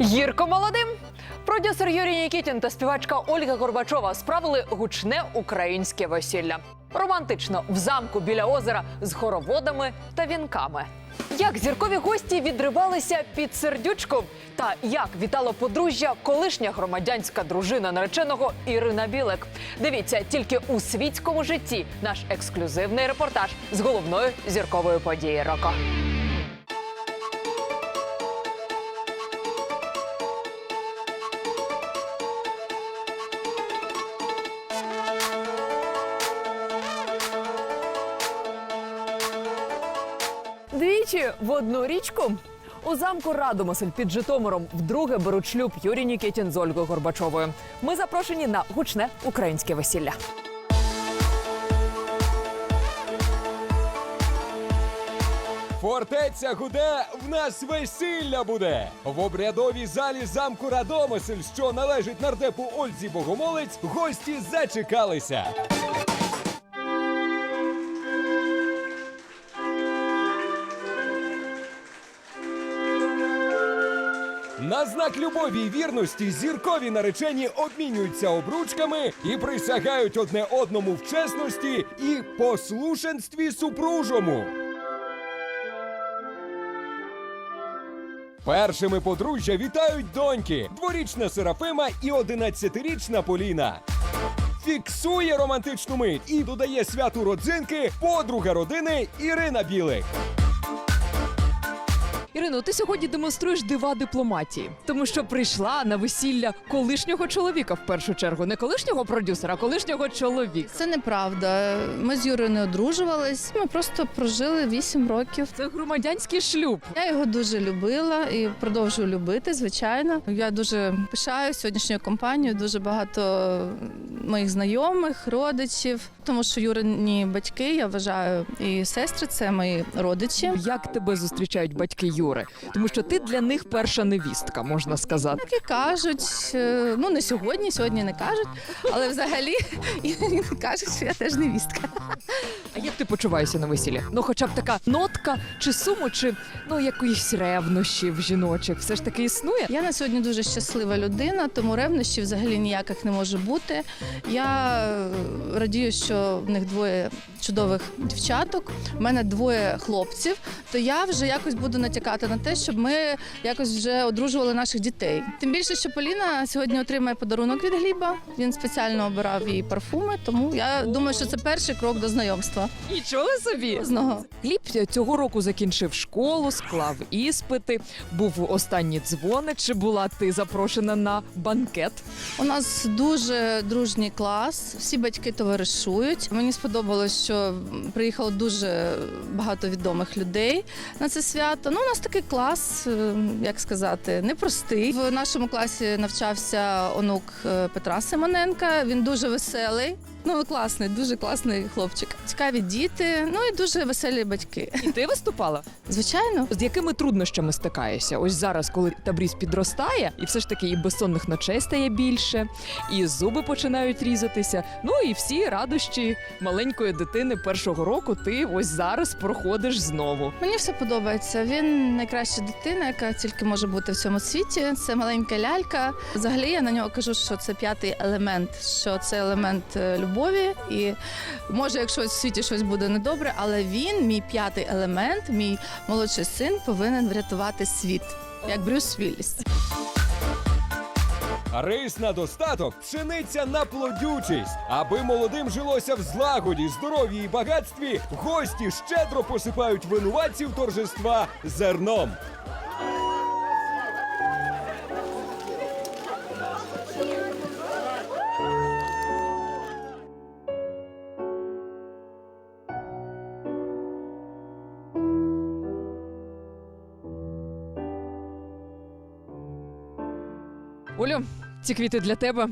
Гірко молодим. Продюсер Юрій Нікітін та співачка Ольга Горбачова справили гучне українське весілля. Романтично в замку біля озера з хороводами та вінками. Як зіркові гості відривалися під сердючку, та як вітала подружжя колишня громадянська дружина нареченого Ірина Білик. Дивіться тільки у світському житті наш ексклюзивний репортаж з головної зіркової події року. В одну річку. У замку Радомисель під Житомиром вдруге беруть шлюб Юрій Нікітін з Ольгою Горбачовою. Ми запрошені на гучне українське весілля. Фортеця гуде, в нас весілля буде. В обрядовій залі замку Радомисель, що належить нардепу Ользі Богомолець, гості зачекалися. На знак любові і вірності зіркові наречені обмінюються обручками і присягають одне одному в чесності і послушенстві супружому. Першими подружжя вітають доньки, дворічна Серафима і одинадцятирічна Поліна. Фіксує романтичну мить і додає святу родзинки подруга родини Ірина Білик. Ірино, ти сьогодні демонструєш дива дипломатії, тому що прийшла на весілля колишнього чоловіка в першу чергу, не колишнього продюсера, а колишнього чоловіка. Це неправда. Ми з Юрою не одружувались. Ми просто прожили 8 років. Це громадянський шлюб. Я його дуже любила і продовжую любити, звичайно. Я дуже пишаю сьогоднішньою компанією. Дуже багато моїх знайомих, родичів, тому що Юрині батьки, я вважаю, і сестри це мої родичі. Як тебе зустрічають батьки Юри? Тому що ти для них перша невістка, можна сказати. Так і кажуть, е, ну не сьогодні, сьогодні не кажуть, але взагалі кажуть, що я теж невістка. А як ти почуваєшся на весіллі? Ну, хоча б така нотка чи суму, чи ну якоїсь ревнощів жіночих, все ж таки існує. Я на сьогодні дуже щаслива людина, тому ревнощів взагалі ніяких не може бути. Я е, радію, що в них двоє чудових дівчаток. У мене двоє хлопців. То я вже якось буду натякати на те, щоб ми якось вже одружували наших дітей. Тим більше, що Поліна сьогодні отримає подарунок від Гліба. Він спеціально обирав її парфуми, тому я думаю, що це перший крок до знайомства. Нічого собі. Зного. Гліб цього року закінчив школу, склав іспити, був останній дзвоник. Чи була ти запрошена на банкет? У нас дуже дружній клас, всі батьки товаришують. Мені сподобалось, що приїхало дуже багато відомих людей на це свято. Ну, у нас такий клас, е, як сказати, непростий. В нашому класі навчався онук е, Петра Симоненка. Він дуже веселий. Ну, класний, дуже класний хлопчик. Цікаві діти, ну і дуже веселі батьки. І ти виступала? Звичайно, З якими труднощами стикаєшся? Ось зараз, коли Табріз підростає, і все ж таки і безсонних ночей стає більше, і зуби починають різатися. Ну і всі радощі маленької дитини першого року ти ось зараз проходиш знову. Мені все подобається. Він найкраща дитина, яка тільки може бути в цьому світі. Це маленька лялька. Взагалі я на нього кажу, що це п'ятий елемент, що це елемент е, любові. І може, якщо в світі щось буде недобре, але він, мій п'ятий елемент, мій молодший син, повинен врятувати світ, як Брюс Вілліс. Рис на достаток, пшениця на плодючість. Аби молодим жилося в злагоді, здоров'ї і багатстві, гості щедро посипають винуватців торжества зерном. Олю, Ці квіти для тебе.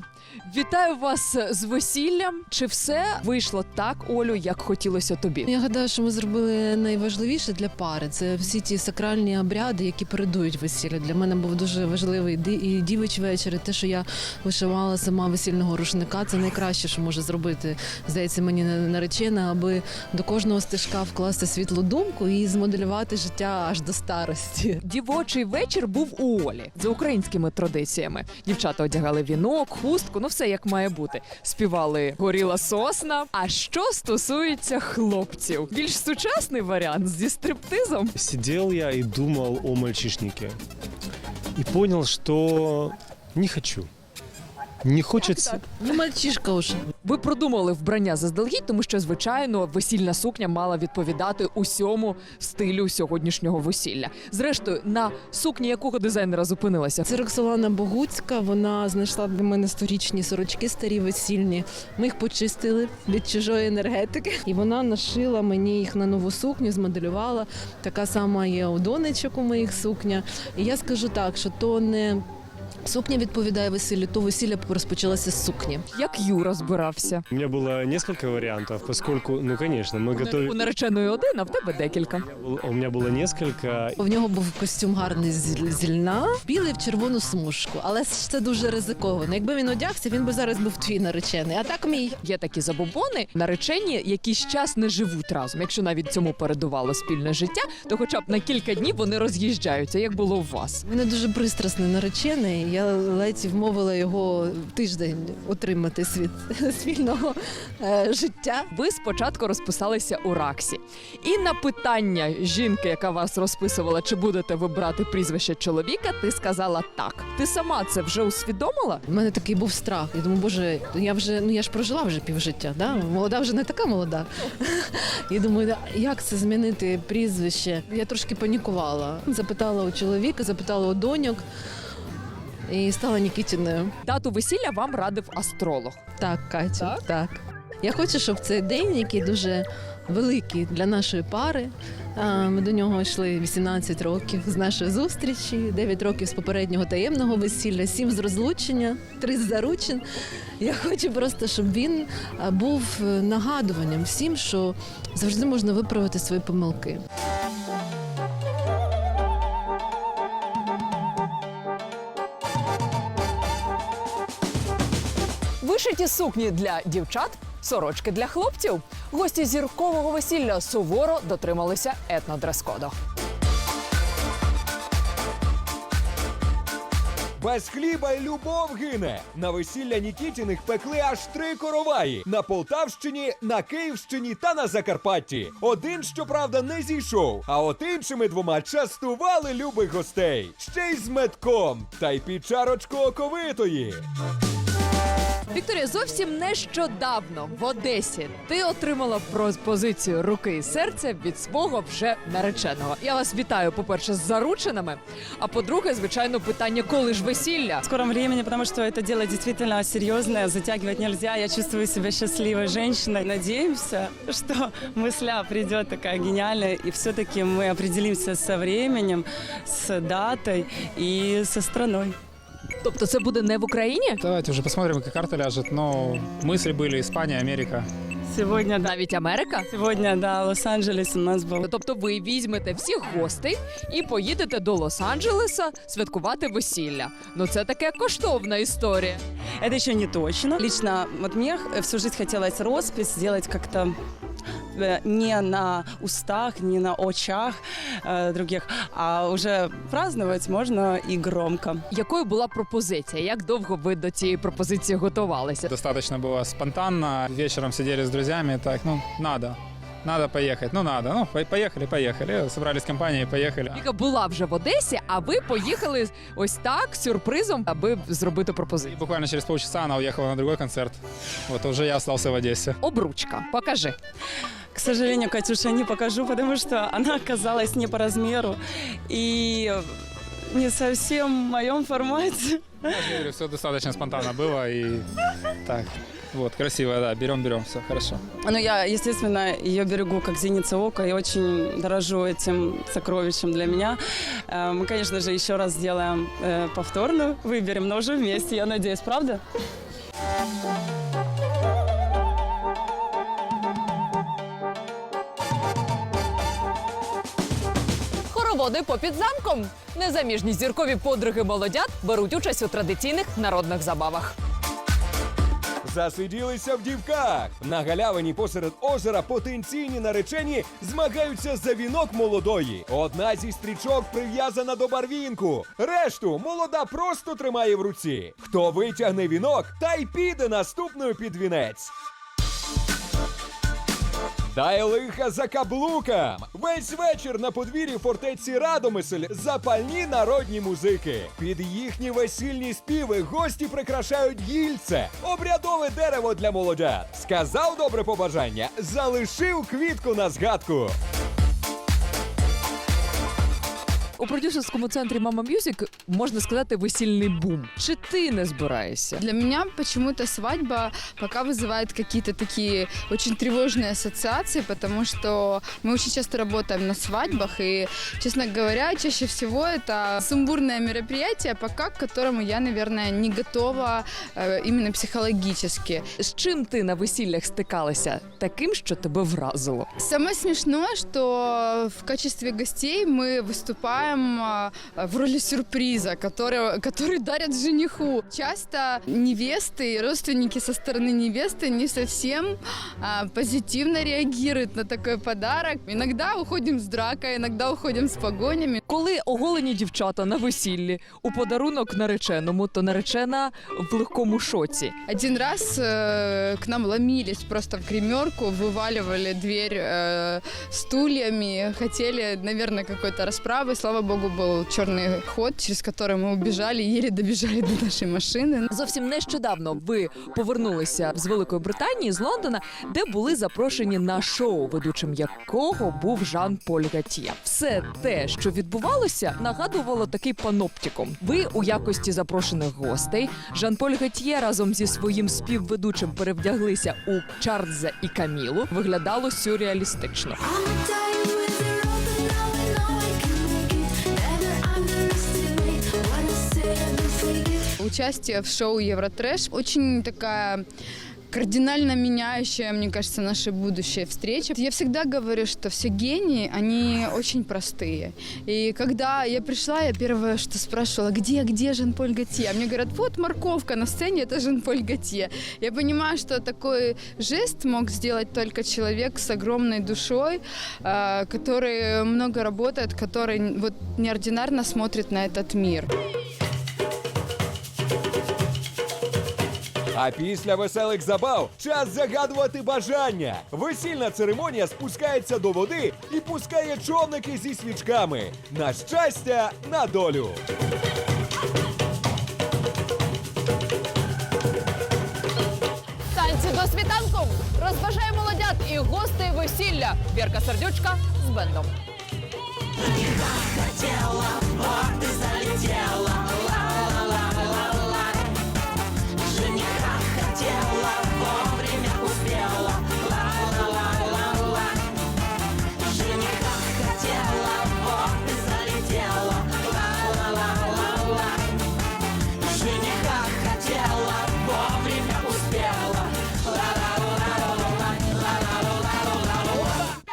Вітаю вас з весіллям. Чи все вийшло так, Олю, як хотілося тобі? Я гадаю, що ми зробили найважливіше для пари. Це всі ті сакральні обряди, які передують весілля. Для мене був дуже важливий і дівич вечір. і Те, що я вишивала сама весільного рушника, це найкраще, що може зробити. Здається, мені на- наречена, аби до кожного стежка вкласти світлу думку і змоделювати життя аж до старості. Дівочий вечір був у Олі за українськими традиціями. Дівчата одягали вінок, хустку, ну все як має бути. Співали горіла сосна. А що стосується хлопців, більш сучасний варіант зі стриптизом. Сидел я и думал о мальчишнике. И понял, что не хочу. Не хочется. Ну, мальчишка уже. Ви продумали вбрання заздалегідь, тому що звичайно весільна сукня мала відповідати усьому стилю сьогоднішнього весілля. Зрештою, на сукні якого дизайнера зупинилася? Це Роксолана Богуцька. Вона знайшла для мене сторічні сорочки старі весільні. Ми їх почистили від чужої енергетики, і вона нашила мені їх на нову сукню, змоделювала. Така сама є у донечок у моїх сукня. І я скажу так, що то не. Сукня відповідає весіллю, то весілля розпочалося з сукні. Як Юра збирався? У меня было несколько вариантов, поскольку, ну, конечно, мы У готовили... нареченої один, а в тебе декілька. У меня было несколько. В нього був костюм гарний з з льна, білий в червону смужку, але ж це дуже ризиковано. Якби він одягся, він би зараз був твій наречений. А так мій. Є такі забобони, наречені якийсь час не живуть разом. Якщо навіть цьому передувало спільне життя, то хоча б на кілька днів вони роз'їжджаються, як було у вас. Він дуже пристрасний наречений. Я ледь вмовила його тиждень отримати світ спільного е, життя. Ви спочатку розписалися у Раксі. І на питання жінки, яка вас розписувала, чи будете ви брати прізвище чоловіка, ти сказала так. Ти сама це вже усвідомила? У мене такий був страх. Я думаю, боже, я вже ну я ж прожила вже півжиття. Да? Молода вже не така молода. І думаю, як це змінити прізвище? Я трошки панікувала. Запитала у чоловіка, запитала у доньок і стала Нікітіною. Дату весілля вам радив астролог. Так, Катю, Так? так. Я хочу, щоб цей день, який дуже великий для нашої пари. Ми до нього йшли 18 років з нашої зустрічі, 9 років з попереднього таємного весілля, 7 з розлучення, 3 з заручин. Я хочу просто, щоб він був нагадуванням всім, що завжди можна виправити свої помилки. Вишиті сукні для дівчат, сорочки для хлопців. Гості зіркового весілля суворо дотрималися етнодрес-коду. Без хліба й любов гине. На весілля Нікітіних пекли аж три короваї на Полтавщині, на Київщині та на Закарпатті. Один, щоправда, не зійшов, а от іншими двома частували любих гостей. Ще й з метком, та й під чарочку оковитої. Вікторія, зовсім нещодавно в Одесі ти отримала пропозицію руки і серця від свого вже нареченого. Я вас вітаю, по-перше, з зарученими. А по-друге, звичайно, питання, коли ж весілля? в скором времени, потому что это дело действительно серьезное, затягивать нельзя. Я чувствую себя счастливой женщиной. Надеемся, что мысля придет такая гениальная, и все-таки мы определимся со временем, с датой и со страной. Тобто це буде не в Україні? Давайте уже посмотрим, как карта ляжет. Но мысли были Испания, Америка. Сегодня, да, Навіть Америка? сегодня, да, Лос-Анджелес у нас был. Тобто ви візьмете всіх гостей і поїдете до Лос-Анджелеса святкувати весілля. Ну це таке коштовна історія. Это еще не точно. Лично вот мне х- всю жизнь хотелось роспись сделать как-то э, не на устах, не на очах э, других, а уже праздновать можно и громко. Якою була пропозиція? Як довго ви до цієї пропозиції готувалися? Достаточно было спонтанно. Вечером сидели с друзьями. Так, ну, надо. Надо поехать. Ну, надо. Ну, по- поехали, поехали. Собрались компанией, поехали. Віка була вже в Одесі, а ви поїхали ось так сюрпризом, аби зробити И пропозицію. буквально через полчаса она уехала на другой концерт. Вот уже я остался в Одессе. Обручка, покажи. К сожалению, Катюша, не покажу, потому что она оказалась не по размеру и не совсем в моем формате. Я же говорю, все достаточно спонтанно было. И так, Вот, красивая, да, берем, берем, все, хорошо. Ну, я, естественно, ее берегу как зеница ока и очень дорожу этим сокровищем для меня. Э, Мы, конечно же, еще раз сделаем э, повторную, выберем, но уже вместе, я надеюсь, правда? Хороводи попід замком. Незаміжні зіркові подруги молодят беруть участь у традиційних народних забавах. Засиділися в дівках. На галявині посеред озера потенційні наречені змагаються за вінок молодої. Одна зі стрічок прив'язана до барвінку. Решту молода просто тримає в руці. Хто витягне вінок, та й піде наступною під вінець. Дай лиха за каблукам! Весь вечір на подвір'ї фортеці Радомисель запальні народні музики. Під їхні весільні співи гості прикрашають гільце, обрядове дерево для молодят. Сказав добре побажання, залишив квітку на згадку У продюсерському центрі Мама Мюзик можна сказати весільний бум. Чи ти не збираєшся? Для меня почему-то свадьба пока вызывает какие-то такие очень тревожные ассоциации, потому что мы очень часто работаем на свадьбах, и, честно говоря, чаще всего это сумбурное мероприятие, пока к которому я, наверное, не готова э, именно психологически. З чим ти на весіллях стикалася? Таким, що тебе вразило? Самое смешное, что в качестве гостей мы выступаем а, в роли сюрприза, который, который дарят жениху. Часто невесты, родственники со стороны невесты не совсем а, позитивно реагируют на такой подарок. Иногда уходим с дракой, иногда уходим с погонями. Коли оголені дівчата на весіллі у подарунок нареченому, то наречена в легкому шоці. Один раз э, к нам ломились просто в гримерку, вываливали дверь э, стульями, хотели, наверное, какой-то расправы. Слава богу, был черный ход, через который мы убежали, еле добежали до нашей машины. Зовсім нещодавно ви повернулися з Великої Британії з Лондона, де були запрошені на шоу, ведучим якого був Жан Поль Гатьє. Все те, що відбувалося, нагадувало такий паноптикум. Ви у якості запрошених гостей. Жан Поль Гатьє разом зі своїм співведучим перевдяглися у Чарльза і Камілу. Виглядало сюрреалістично. Участие в шоу Евротрэш очень такая кардинально меняющая, мне кажется, наше будущее встреча. Я всегда говорю, что все гении, они очень простые. И когда я пришла, я первое, что спрашивала, где, где Жан-Поль Готье? А Мне говорят, вот морковка на сцене, это Жан-Поль Готье. Я понимаю, что такой жест мог сделать только человек с огромной душой, э, который много работает, который вот неординарно смотрит на этот мир. А після веселих забав час загадувати бажання. Весільна церемонія спускається до води і пускає човники зі свічками. На щастя, на долю. Танці до світанку розважає молодят і гостей весілля. Вірка Сердючка з бендом.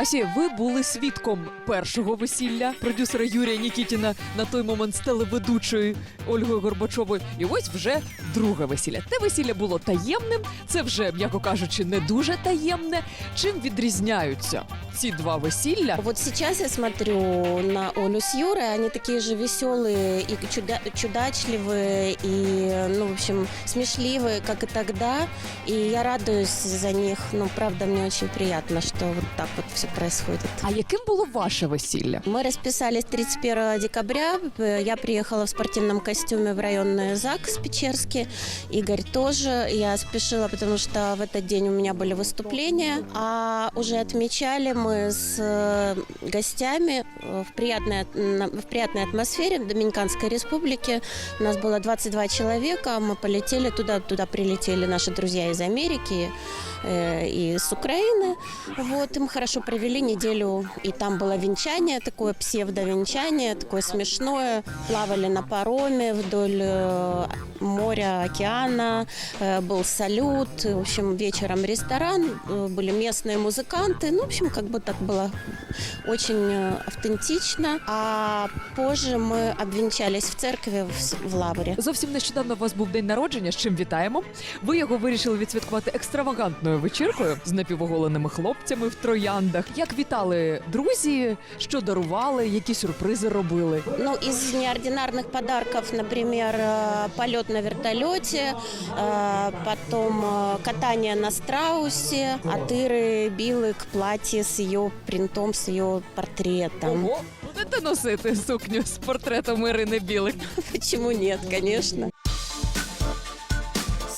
Асі, ви були свідком першого весілля продюсера Юрія Нікітіна на той момент з телеведучою Ольгою Горбачовою. І ось вже друге весілля. Те весілля було таємним, це вже, м'яко кажучи, не дуже таємне. Чим відрізняються ці два весілля? Вот сейчас я смотрю на Олю с Юрой, они такие же веселые и чуда- чудачливые, и, ну, в общем, смешливые, как и тогда. И я радуюсь за них. Ну, правда, мне очень приятно, что вот так вот все происходит. А яким було ваше весілля? Мы расписались 31 декабря. Я приехала в спортивном костюме в районный ЗАГС Печерский. Игорь тоже. Я спешила, потому что в этот день у меня были выступления. А уже отмечали мы с э, гостями э, в приятной, в приятной атмосфере в Доминиканской республике. У нас было 22 человека. Мы полетели туда. Туда прилетели наши друзья из Америки э, и с Украины. Вот, и мы хорошо провели неделю, и там было венчание, такое псевдовенчание, такое смешное. Плавали на пароме вдоль э, моря, океана, э, был салют, в общем, вечером ресторан, э, были местные музыканты, ну, в общем, как бы так было очень э, автентично. А позже мы обвенчались в церкви в, С- в Лавре. Зовсім нещодавно у вас був день народження, з чим вітаємо. Ви його вирішили відсвяткувати екстравагантною вечіркою з напівоголеними хлопцями в трояндах. Як вітали друзі, що дарували, які сюрпризи робили? Ну, из неординарных подарков, например, э, полет на вертолете, э, потом э, катание на страусе, от Иры Билык платье с ее принтом, с ее портретом. Ого, будете носити сукню з портретом Ірини Білик? Почему нет, конечно.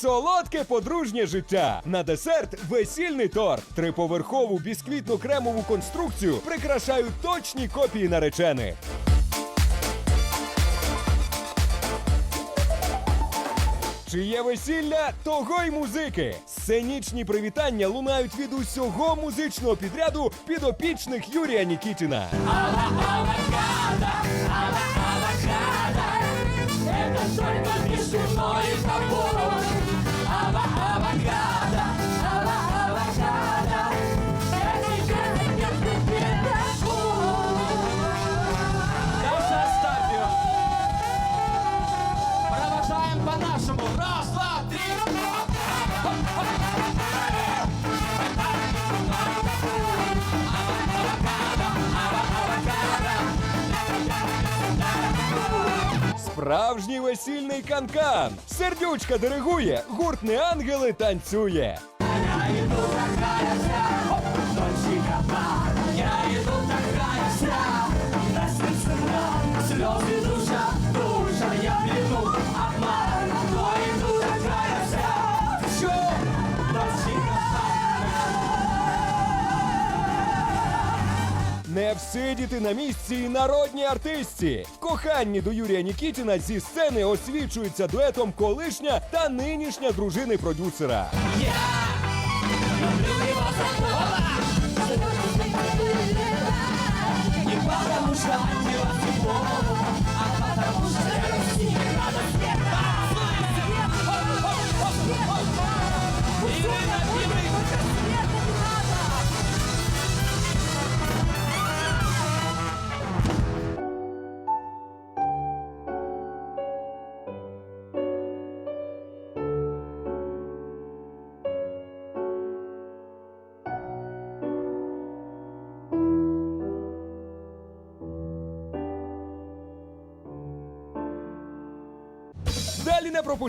Солодке подружнє життя. На десерт весільний торт. Триповерхову бісквітно-кремову конструкцію прикрашають точні копії наречених. Чиє весілля, того й музики. Сценічні привітання лунають від усього музичного підряду підопічних Юрія Нікітіна. Провожаем весільний канкан. Сердючка диригує, гурт не ангели танцює. Не всидіти на місці і народні артистці. Коханні до Юрія Нікітіна зі сцени освічуються дуетом колишня та нинішня дружини продюсера. Потому что антивативом, а не пропустіть.